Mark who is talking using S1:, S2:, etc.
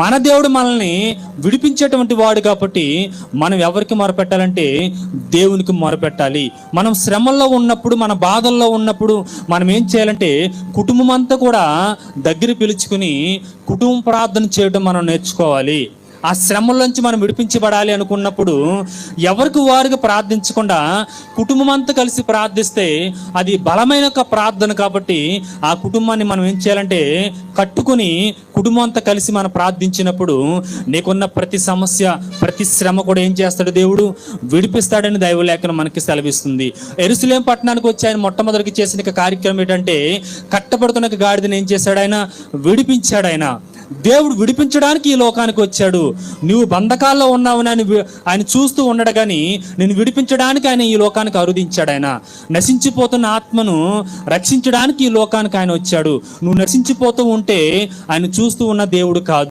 S1: మన దేవుడు మనల్ని విడిపించేటువంటి వాడు కాబట్టి మనం ఎవరికి మొరపెట్టాలంటే దేవునికి మొరపెట్టాలి. మనం శ్రమల్లో ఉన్నప్పుడు మన బాధల్లో ఉన్నప్పుడు మనం ఏం చేయాలంటే కుటుంబం అంతా కూడా దగ్గర పిలుచుకుని కుటుంబ ప్రార్థన చేయడం మనం నేర్చుకోవాలి. ఆ శ్రమలోంచి మనం విడిపించబడాలి అనుకున్నప్పుడు ఎవరికి వారికి ప్రార్థించకుండా కుటుంబం అంతా కలిసి ప్రార్థిస్తే అది బలమైన ఒక ప్రార్థన కాబట్టి ఆ కుటుంబాన్ని మనం ఏం చేయాలంటే కట్టుకుని కుటుంబం అంతా కలిసి మనం ప్రార్థించినప్పుడు నీకున్న ప్రతి సమస్య ప్రతి శ్రమ కూడా ఏం చేస్తాడు దేవుడు? విడిపిస్తాడని దైవలేఖనం మనకి సెలవిస్తుంది. ఎరుసలేం పట్టణానికి వచ్చి ఆయన మొట్టమొదటికి చేసిన కార్యక్రమం ఏంటంటే కట్టబడుతున్న గాడిదని ఏం చేశాడు ఆయన? విడిపించాడు ఆయన. దేవుడు విడిపించడానికి ఈ లోకానికి వచ్చాడు. నువ్వు బంధకాల్లో ఉన్నావు అని ఆయన చూస్తూ ఉండడు కానీ నేను విడిపించడానికి ఆయన ఈ లోకానికి అరుదించాడు ఆయన. నశించిపోతున్న ఆత్మను రక్షించడానికి ఈ లోకానికి ఆయన వచ్చాడు. నువ్వు నశించిపోతూ ఉంటే ఆయన చూస్తూ ఉన్న దేవుడు కాదు.